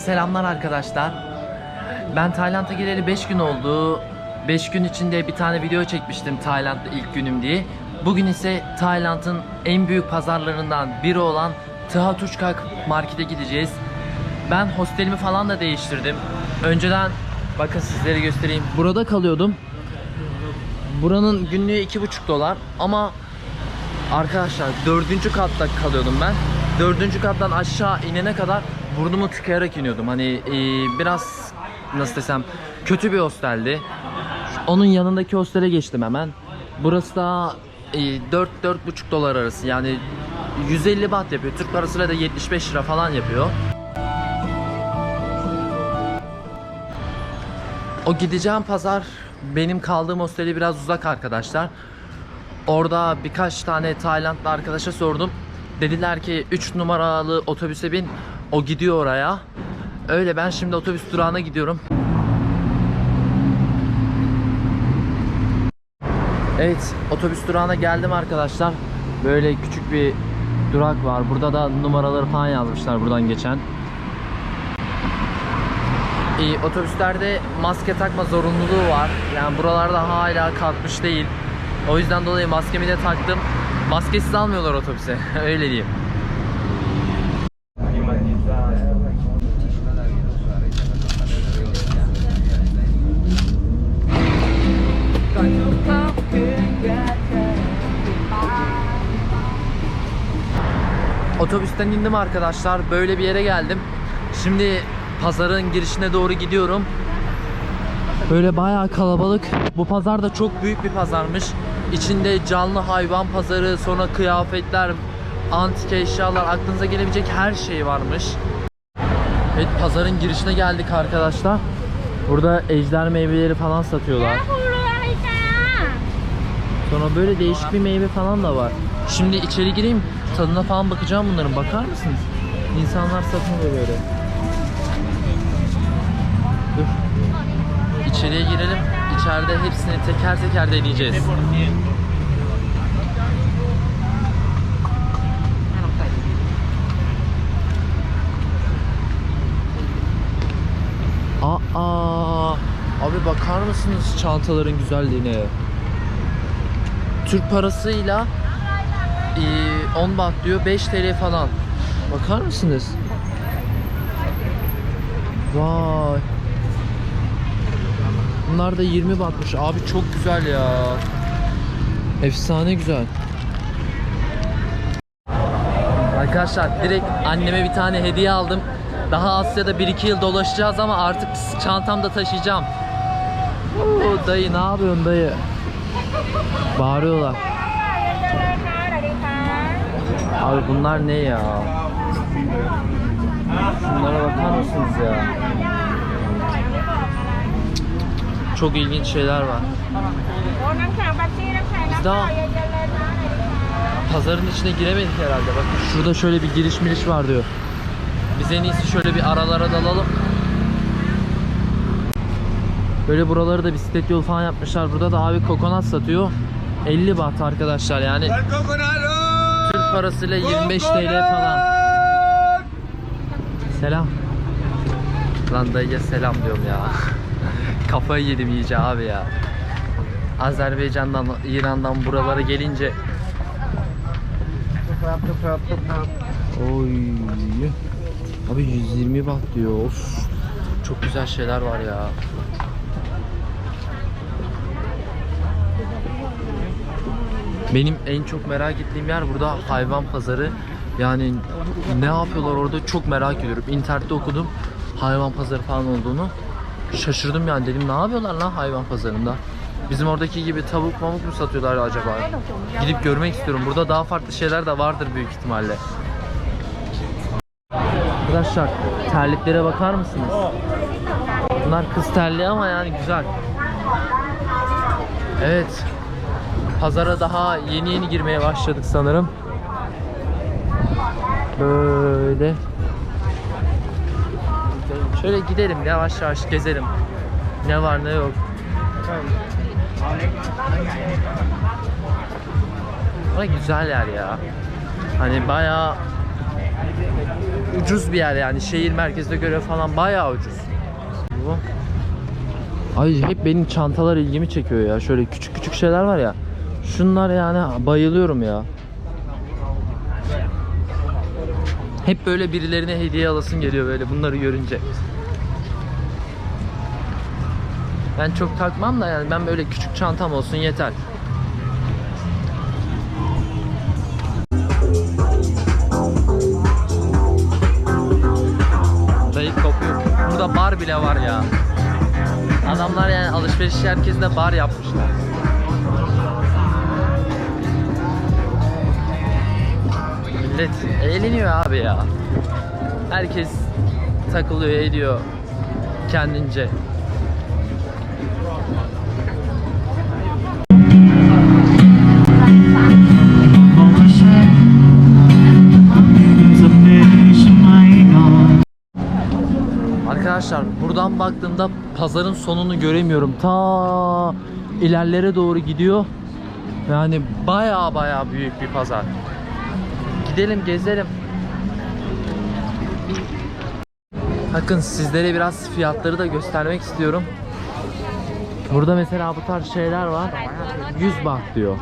Selamlar arkadaşlar. Ben Tayland'a geleli 5 gün oldu. 5 gün içinde bir tane video çekmiştim Tayland'da ilk günüm diye. Bugün ise Tayland'ın en büyük pazarlarından biri olan Tha Tuchkak Market'e gideceğiz. Ben hostelimi falan da değiştirdim. Önceden bakın sizlere göstereyim. Burada kalıyordum. Buranın günlüğü 2,5 dolar ama Arkadaşlar dördüncü katta kalıyordum ben. Dördüncü kattan aşağı inene kadar burnumu tıkayarak iniyordum. Hani e, biraz nasıl desem kötü bir hosteldi. Onun yanındaki hostele geçtim hemen. Burası da e, 4-4,5 dolar arası yani 150 baht yapıyor. Türk parasıyla da 75 lira falan yapıyor. O gideceğim pazar benim kaldığım hosteli biraz uzak arkadaşlar. Orada birkaç tane Taylandlı arkadaşa sordum. Dediler ki 3 numaralı otobüse bin. O gidiyor oraya. Öyle ben şimdi otobüs durağına gidiyorum. Evet, otobüs durağına geldim arkadaşlar. Böyle küçük bir durak var. Burada da numaraları falan yazmışlar buradan geçen. Ee, otobüslerde maske takma zorunluluğu var. Yani buralarda hala kalkmış değil. O yüzden dolayı maskemi de taktım. Maskesiz almıyorlar otobüse. Öyle diyeyim. Otobüsten indim arkadaşlar. Böyle bir yere geldim. Şimdi pazarın girişine doğru gidiyorum. Böyle bayağı kalabalık. Bu pazar da çok büyük bir pazarmış. İçinde canlı hayvan pazarı, sonra kıyafetler, antik eşyalar, aklınıza gelebilecek her şey varmış. Evet pazarın girişine geldik arkadaşlar. Burada ejder meyveleri falan satıyorlar. Sonra böyle değişik bir meyve falan da var. Şimdi içeri gireyim, tadına falan bakacağım bunların. Bakar mısınız? İnsanlar satıyor böyle. Dur. İçeriye girelim. İçeride hepsini teker teker deneyeceğiz. Aa, abi bakar mısınız çantaların güzelliğine? Türk parasıyla e, 10 baht diyor 5 TL falan. Bakar mısınız? Vay. Bunlar da 20 bahtmış. Abi çok güzel ya. Efsane güzel. Arkadaşlar direkt anneme bir tane hediye aldım. Daha Asya'da 1-2 yıl dolaşacağız ama artık çantamda taşıyacağım. Oo, dayı ne yapıyorsun dayı? Bağırıyorlar. Abi bunlar ne ya? Şunlara bakar mısınız ya? Çok ilginç şeyler var. Biz daha pazarın içine giremedik herhalde. Bak şurada şöyle bir giriş miriş var diyor. Biz en iyisi şöyle bir aralara dalalım. Böyle buraları da bisiklet yolu falan yapmışlar. Burada da abi kokonat satıyor. 50 baht arkadaşlar yani. Türk parasıyla 25 TL falan. Selam. Lan dayıya selam diyorum ya. Kafayı yedim iyice abi ya. Azerbaycan'dan, İran'dan buralara gelince Oy. Abi 120 baht diyor. Of. Çok güzel şeyler var ya. Benim en çok merak ettiğim yer burada hayvan pazarı. Yani ne yapıyorlar orada çok merak ediyorum. İnternette okudum hayvan pazarı falan olduğunu. Şaşırdım yani dedim ne yapıyorlar lan hayvan pazarında? Bizim oradaki gibi tavuk mamuk mu satıyorlar acaba? Gidip görmek istiyorum. Burada daha farklı şeyler de vardır büyük ihtimalle. Arkadaşlar terliklere bakar mısınız? Bunlar kız terliği ama yani güzel. Evet. Pazara daha yeni yeni girmeye başladık sanırım. Böyle. Şöyle gidelim yavaş yavaş gezelim. Ne var ne yok. Bura güzel yer ya. Hani bayağı ucuz bir yer yani şehir merkezine göre falan bayağı ucuz. Ay hep benim çantalar ilgimi çekiyor ya. Şöyle küçük küçük şeyler var ya. Şunlar yani bayılıyorum ya. Hep böyle birilerine hediye alasın geliyor böyle bunları görünce. Ben çok takmam da yani ben böyle küçük çantam olsun yeter. Dayı kopuyor. Burada bar bile var ya. Adamlar yani alışveriş merkezinde bar yapmışlar. Millet eğleniyor abi ya. Herkes takılıyor ediyor kendince. Arkadaşlar buradan baktığımda pazarın sonunu göremiyorum. Ta ilerlere doğru gidiyor. Yani baya baya büyük bir pazar. Gidelim gezelim. Bakın sizlere biraz fiyatları da göstermek istiyorum. Burada mesela bu tarz şeyler var. 100 baht diyor.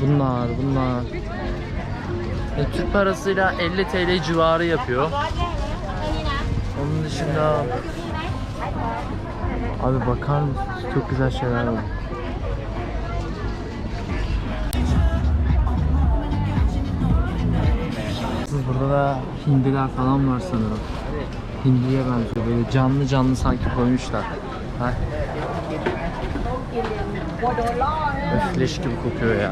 Bunlar, bunlar. E, Türk parasıyla 50 TL civarı yapıyor. Onun dışında Abi bakar mısınız? Çok güzel şeyler var. Burada da hindiler falan var sanırım. Hindiye benziyor. Böyle canlı canlı sanki koymuşlar. Ha. Öf, leş gibi kokuyor ya.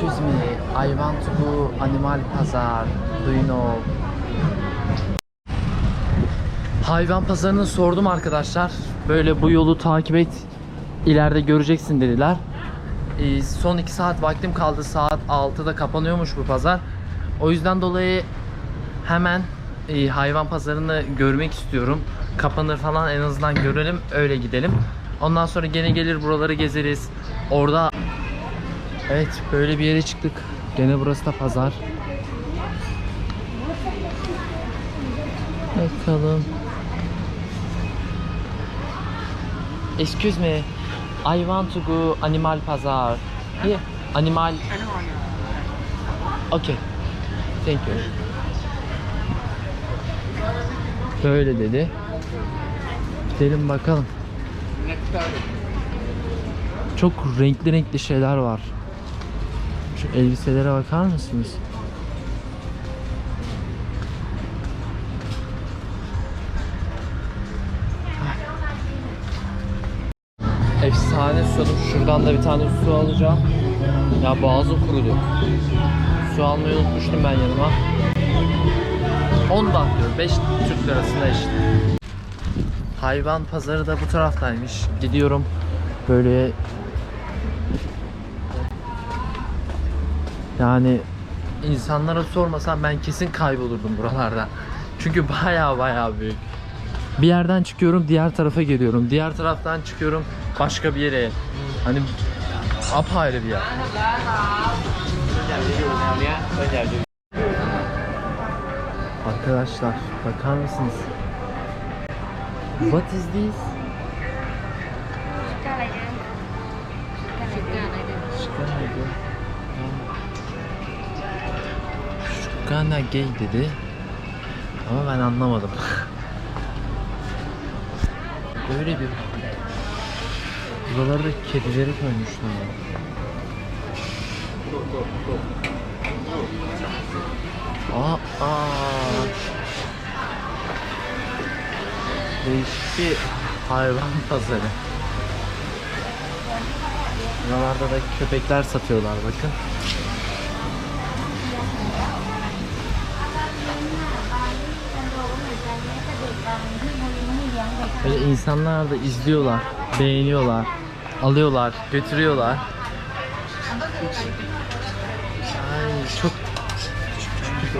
Excuse me, I animal pazar. Do? Hayvan pazarını sordum arkadaşlar. Böyle bu yolu takip et. İleride göreceksin dediler. Ee, son 2 saat vaktim kaldı. Saat 6'da kapanıyormuş bu pazar. O yüzden dolayı hemen e, hayvan pazarını görmek istiyorum. Kapanır falan en azından görelim öyle gidelim. Ondan sonra gene gelir buraları gezeriz. Orada Evet böyle bir yere çıktık. Gene burası da pazar. Bakalım. Excuse me. I want to go animal pazar. Here. Animal. Okay. Thank you. Böyle dedi. Gidelim bakalım. Çok renkli renkli şeyler var. Şu elbiselere bakar mısınız? Efsane susadım. Şuradan da bir tane su alacağım. Ya boğazım kurudu. Su almayı unutmuştum ben yanıma. 10 baht diyor. 5 Türk lirasına eşit. Hayvan pazarı da bu taraftaymış. Gidiyorum. Böyle Yani insanlara sormasam ben kesin kaybolurdum buralarda. Çünkü baya baya büyük. Bir yerden çıkıyorum diğer tarafa geliyorum. Diğer taraftan çıkıyorum başka bir yere. Hani apayrı bir yer. Arkadaşlar bakar mısınız? What is this? Gana gay dedi. Ama ben anlamadım. Böyle bir Buralarda kedileri koymuşlar. Aa, aa. Değişik bir hayvan pazarı. Buralarda da köpekler satıyorlar bakın. Böyle insanlar da izliyorlar, beğeniyorlar, alıyorlar, götürüyorlar. Ay çok küçük küçük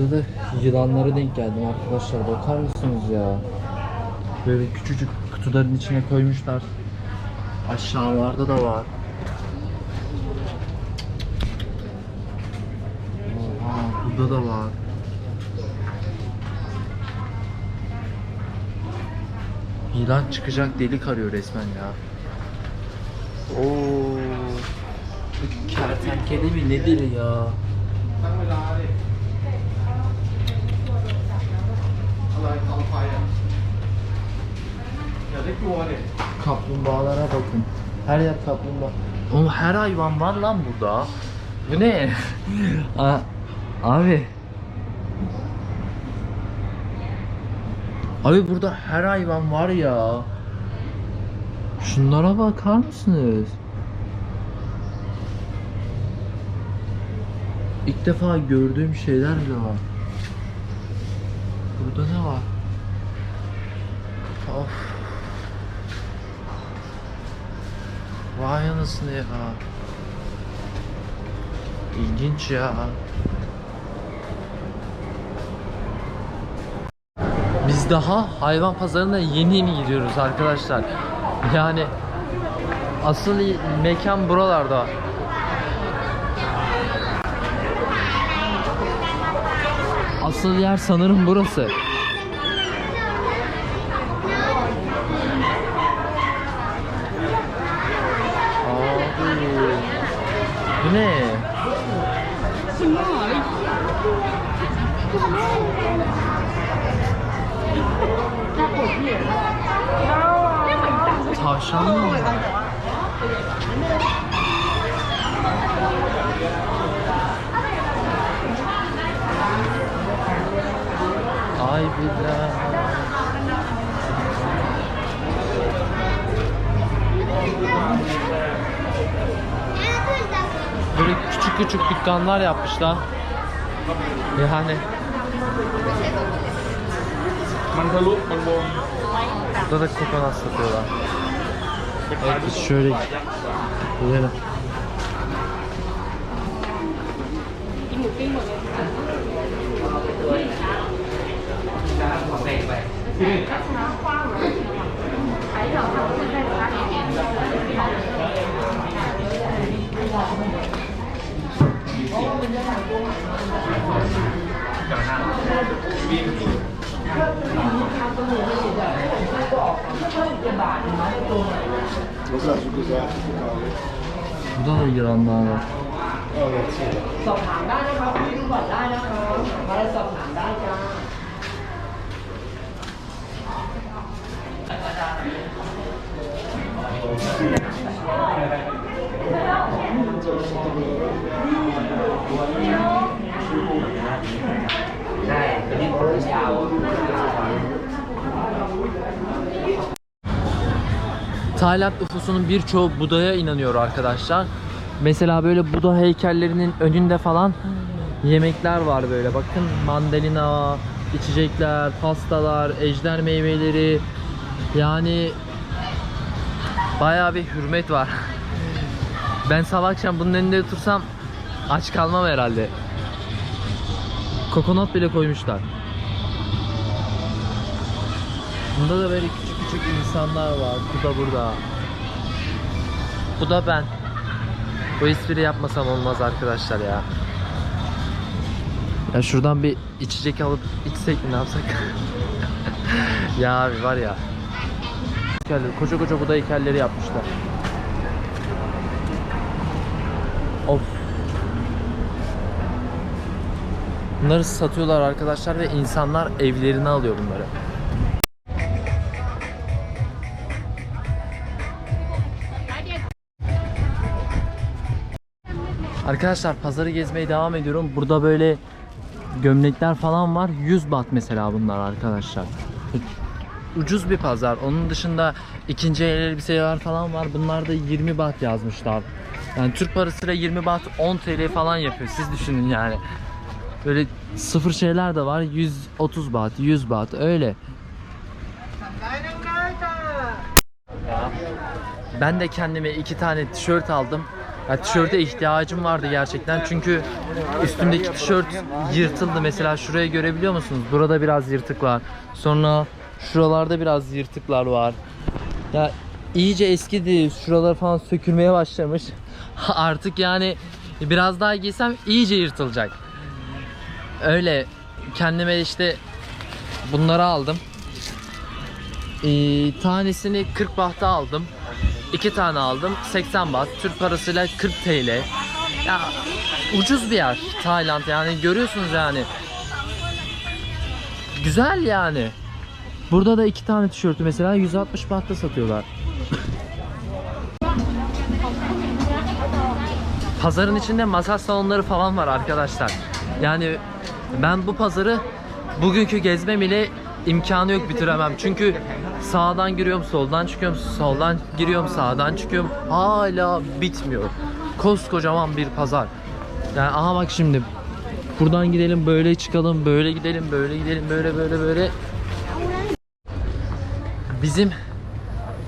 Burada da yılanlara denk geldim arkadaşlar. Bakar mısınız ya? Böyle küçücük kutuların içine koymuşlar. Aşağılarda da var. Oha, burada da var. Yılan çıkacak delik arıyor resmen ya. Oo. Kertenkele mi nedir ya? Kaplumbağalara bakın. Her yer kaplumbağa. Oğlum her hayvan var lan burada. Bu ne? Abi. Abi burada her hayvan var ya. Şunlara bakar mısınız? İlk defa gördüğüm şeyler bile var. Burada ne var? Of. Vay anasını ya. İlginç ya. Biz daha hayvan pazarına yeni yeni gidiyoruz arkadaşlar. Yani asıl mekan buralarda. Asıl yer sanırım burası. Abi. Bu ne? Tavşan mı? Ay billah. Böyle küçük küçük dükkanlar yapmışlar. Yani Burada da kokonat satıyorlar. Evet biz şöyle gidelim. Thank you. da kokonat satıyorlar. Evet biz şöyle gidelim. Burada da yılanlar var. สอบถามได้นะครับพี่ดูก่อนได้นะครับมาได้สอบถามได้จ้า Tayland nüfusunun birçoğu Buda'ya inanıyor arkadaşlar. Mesela böyle Buda heykellerinin önünde falan yemekler var böyle. Bakın mandalina, içecekler, pastalar, ejder meyveleri. Yani bayağı bir hürmet var. Ben sabah akşam bunun önünde otursam aç kalmam herhalde. Kokonat bile koymuşlar. Bunda da böyle küçük küçük insanlar var. Bu da burada. Bu da ben. Bu espri yapmasam olmaz arkadaşlar ya. Ya şuradan bir içecek alıp içsek mi ne yapsak? ya abi var ya. Koca koca Buda heykelleri yapmışlar. Of. Bunları satıyorlar arkadaşlar ve insanlar evlerine alıyor bunları. Arkadaşlar pazarı gezmeye devam ediyorum. Burada böyle gömlekler falan var. 100 baht mesela bunlar arkadaşlar. Ucuz bir pazar. Onun dışında ikinci el elbiseler falan var. Bunlar da 20 baht yazmışlar. Yani Türk parasıyla 20 baht 10 TL falan yapıyor. Siz düşünün yani. Böyle sıfır şeyler de var. 130 baht, 100 baht öyle. Ben de kendime iki tane tişört aldım. Ya tişörte ihtiyacım vardı gerçekten çünkü üstümdeki tişört yırtıldı. Mesela şuraya görebiliyor musunuz? Burada biraz yırtık var. Sonra şuralarda biraz yırtıklar var. Ya iyice eskidi. Şuralar falan sökülmeye başlamış. Artık yani biraz daha giysem iyice yırtılacak. Öyle kendime işte bunları aldım. Ee, tanesini 40 bahta aldım. İki tane aldım. 80 baht. Türk parasıyla 40 TL. Ya ucuz bir yer Tayland yani görüyorsunuz yani. Güzel yani. Burada da iki tane tişörtü mesela 160 bahta satıyorlar. Pazarın içinde masaj salonları falan var arkadaşlar. Yani ben bu pazarı bugünkü gezmem ile imkanı yok bitiremem. Çünkü sağdan giriyorum, soldan çıkıyorum, soldan giriyorum, sağdan çıkıyorum. Hala bitmiyor. Koskocaman bir pazar. Yani aha bak şimdi buradan gidelim, böyle çıkalım, böyle gidelim, böyle gidelim, böyle böyle böyle. Bizim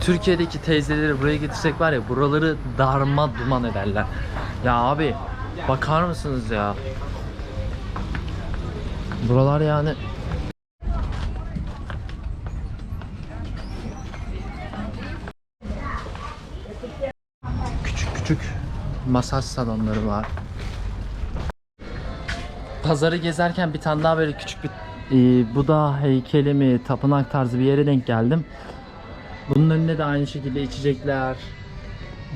Türkiye'deki teyzeleri buraya getirsek var ya buraları darma duman ederler. Ya abi bakar mısınız ya? Buralar yani küçük küçük masaj salonları var. Pazarı gezerken bir tane daha böyle küçük bir e, Buda heykeli mi, tapınak tarzı bir yere denk geldim. Bunun önüne de aynı şekilde içecekler,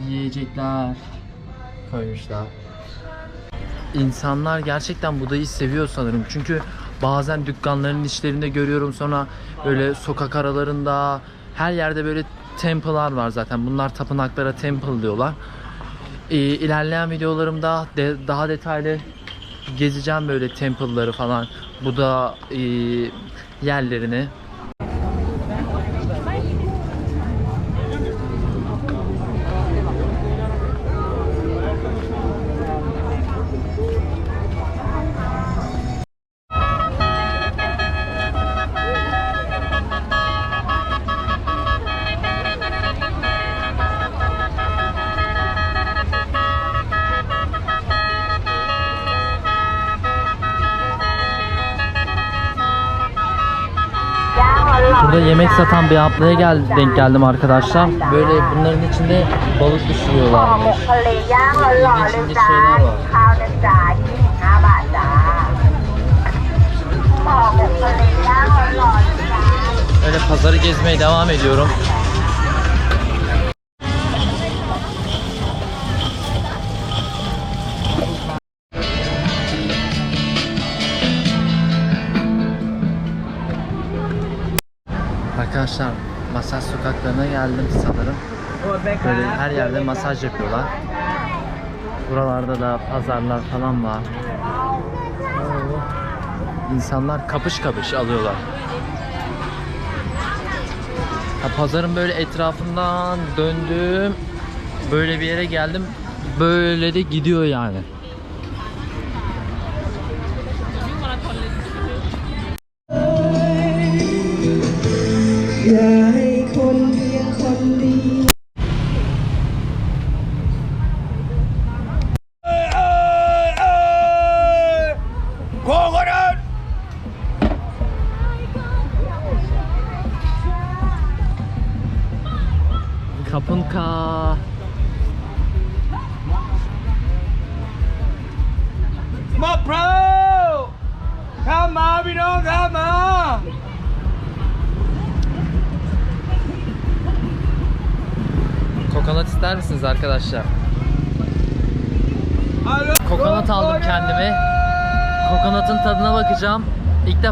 yiyecekler koymuşlar. İnsanlar gerçekten Buda'yı seviyor sanırım. Çünkü bazen dükkanların içlerinde görüyorum sonra böyle sokak aralarında her yerde böyle temple'lar var zaten. Bunlar tapınaklara temple diyorlar. Ee, ilerleyen videolarımda de- daha detaylı gezeceğim böyle temple'ları falan. Buda e, yerlerini. yemek satan bir ablaya gel, denk geldim arkadaşlar. Böyle bunların içinde balık düşürüyorlarmış. Bunun içinde şeyler var. Öyle pazarı gezmeye devam ediyorum. Sokaklarına geldim sanırım. Böyle her yerde masaj yapıyorlar. Buralarda da pazarlar falan var. İnsanlar kapış kapış alıyorlar. Ha, pazarın böyle etrafından döndüm. Böyle bir yere geldim. Böyle de gidiyor yani. อย่าให้คนเพียง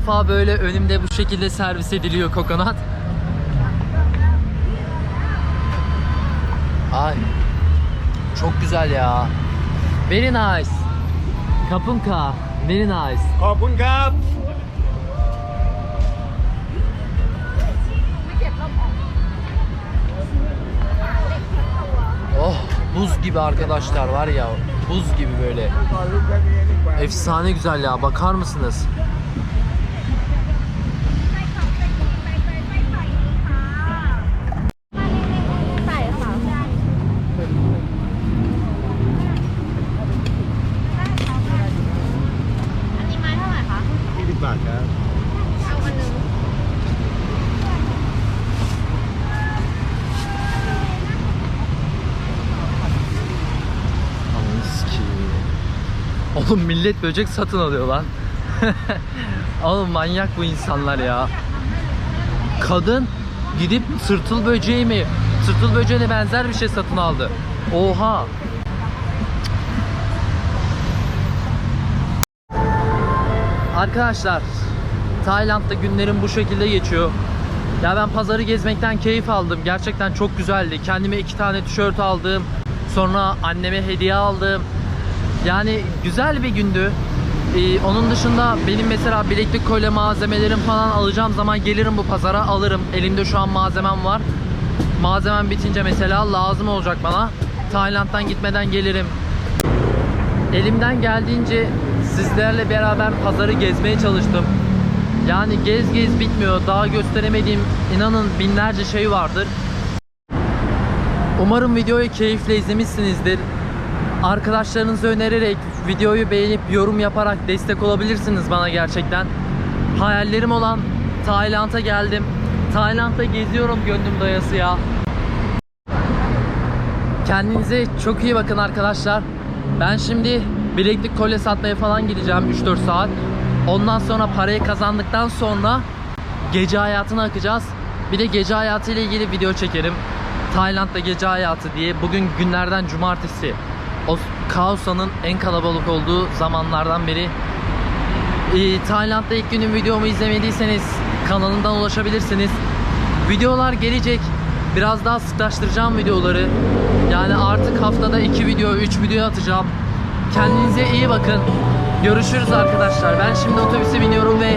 defa böyle önümde bu şekilde servis ediliyor kokonat. Ay. Çok güzel ya. Very nice. Kapunka. Very nice. Kapunka. Oh buz gibi arkadaşlar var ya buz gibi böyle. Efsane güzel ya bakar mısınız? Oğlum millet böcek satın alıyor lan. Oğlum manyak bu insanlar ya. Kadın gidip tırtıl böceği mi? Tırtıl böceğine benzer bir şey satın aldı. Oha. Arkadaşlar Tayland'da günlerim bu şekilde geçiyor. Ya ben pazarı gezmekten keyif aldım. Gerçekten çok güzeldi. Kendime iki tane tişört aldım. Sonra anneme hediye aldım. Yani güzel bir gündü. Ee, onun dışında benim mesela bileklik kolye malzemelerim falan alacağım zaman gelirim bu pazara alırım. Elimde şu an malzemem var. Malzemem bitince mesela lazım olacak bana. Tayland'dan gitmeden gelirim. Elimden geldiğince sizlerle beraber pazarı gezmeye çalıştım. Yani gez gez bitmiyor. Daha gösteremediğim inanın binlerce şey vardır. Umarım videoyu keyifle izlemişsinizdir. Arkadaşlarınıza önererek, videoyu beğenip yorum yaparak destek olabilirsiniz bana gerçekten. Hayallerim olan Tayland'a geldim. Tayland'da geziyorum gönlüm dayası ya. Kendinize çok iyi bakın arkadaşlar. Ben şimdi bileklik kolye satmaya falan gideceğim 3-4 saat. Ondan sonra parayı kazandıktan sonra gece hayatına akacağız. Bir de gece hayatı ile ilgili video çekerim. Tayland'da gece hayatı diye. Bugün günlerden cumartesi. O Kaosa'nın en kalabalık olduğu zamanlardan beri. Ee, Tayland'da ilk günün videomu izlemediyseniz kanalından ulaşabilirsiniz. Videolar gelecek. Biraz daha sıklaştıracağım videoları. Yani artık haftada 2 video, 3 video atacağım. Kendinize iyi bakın. Görüşürüz arkadaşlar. Ben şimdi otobüse biniyorum ve